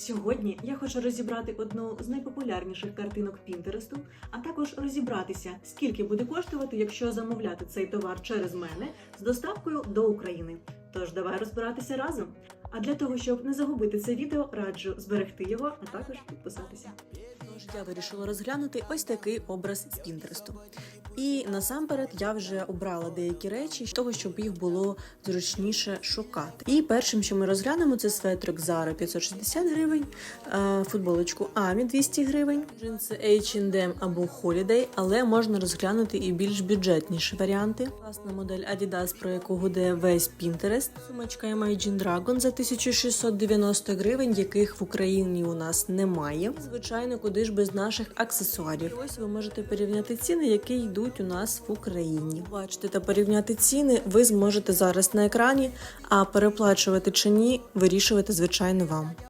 Сьогодні я хочу розібрати одну з найпопулярніших картинок Пінтересту, а також розібратися, скільки буде коштувати, якщо замовляти цей товар через мене з доставкою до України. Тож давай розбиратися разом. А для того, щоб не загубити це відео, раджу зберегти його, а також підписатися. Тож я вирішила розглянути ось такий образ з Пінтересту. І насамперед я вже обрала деякі речі того, щоб їх було зручніше шукати. І першим, що ми розглянемо, це светрик Zara 560 гривень, е, футболочку Амі 200 гривень, джинси H&M або Holiday, але можна розглянути і більш бюджетніші варіанти. Класна модель Adidas, про яку гуде весь Pinterest. Сумочка Imagine Dragon за 1690 гривень, яких в Україні у нас немає. І, звичайно, куди ж без наших аксесуарів. Ось ви можете порівняти ціни, які йдуть у нас в Україні. Бачите та порівняти ціни ви зможете зараз на екрані, а переплачувати чи ні, вирішувати звичайно вам.